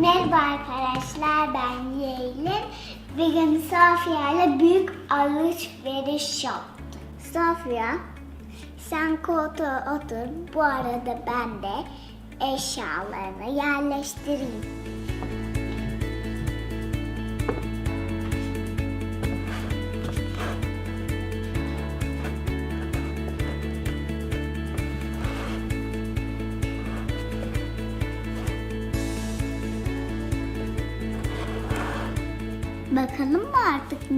Merhaba arkadaşlar ben Yeğlin. Bugün Sofya ile büyük alışveriş yaptık. Sofya sen koltuğa otur. Bu arada ben de eşyalarını yerleştireyim. Bakalım mı artık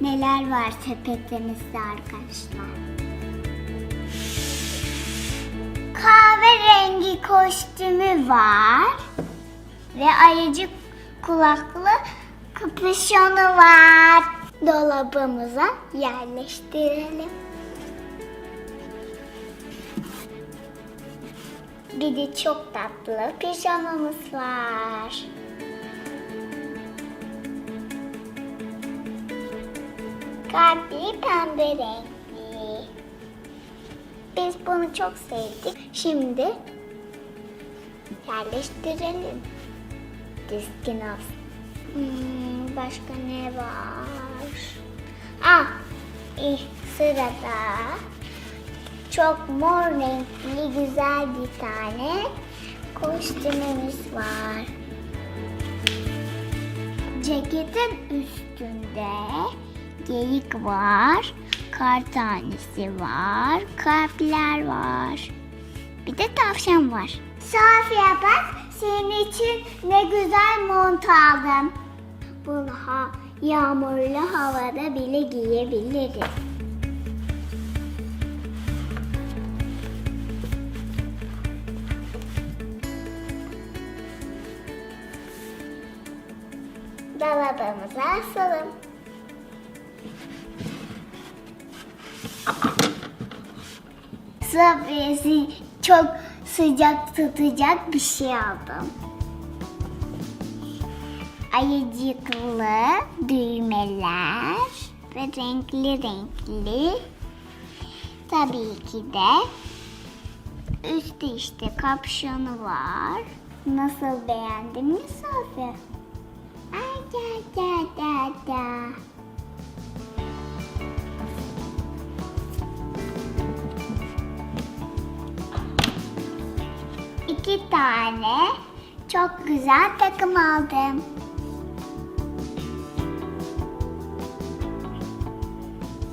neler var sepetimizde arkadaşlar. Kahverengi kostümü var. Ve ayıcık kulaklı kapüşonu var. Dolabımıza yerleştirelim. Bir de çok tatlı pijamamız var. Kalpli pembe renkli. Biz bunu çok sevdik. Şimdi yerleştirelim. Diskin olsun. Hmm, başka ne var? Ah, eh, sırada çok mor renkli güzel bir tane kostümümüz var. Ceketin üstünde geyik var, kar tanesi var, kalpler var. Bir de tavşan var. Safiye bak senin için ne güzel mont aldım. Bunu ha, yağmurlu havada bile giyebiliriz. Dolabımıza asalım. Sabriyesi çok sıcak tutacak bir şey aldım. Ayıcıklı düğmeler ve renkli renkli. Tabii ki de üstte işte kapşonu var. Nasıl beğendin mi Safi? Ay da da da da. İki tane çok güzel takım aldım.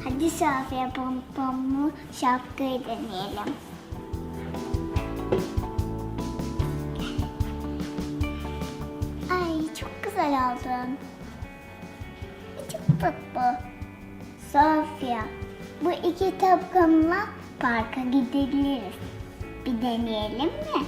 Hadi Safiye pompomlu şapkayı deneyelim. Ay çok güzel oldun. Çok tatlı. Sofya, bu iki takımla parka gidebiliriz. Bir deneyelim mi?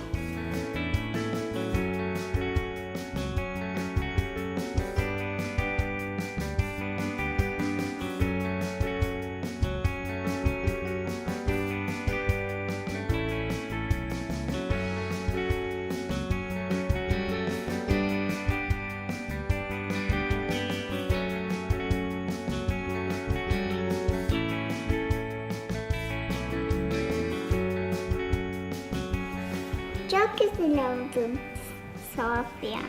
Çok güzel oldun Sofya.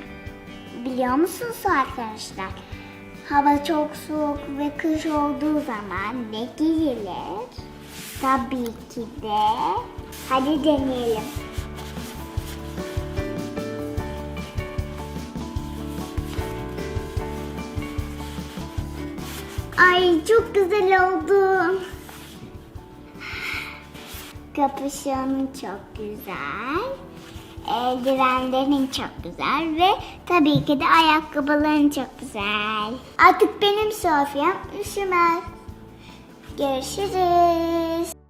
Biliyor musunuz arkadaşlar? Hava çok soğuk ve kış olduğu zaman ne giyilir? Tabii ki de. Hadi deneyelim. Ay çok güzel oldun. Kapüşonun çok güzel. Eldivenlerin çok güzel ve tabii ki de ayakkabıların çok güzel. Artık benim Sofya'm üşümez. Görüşürüz.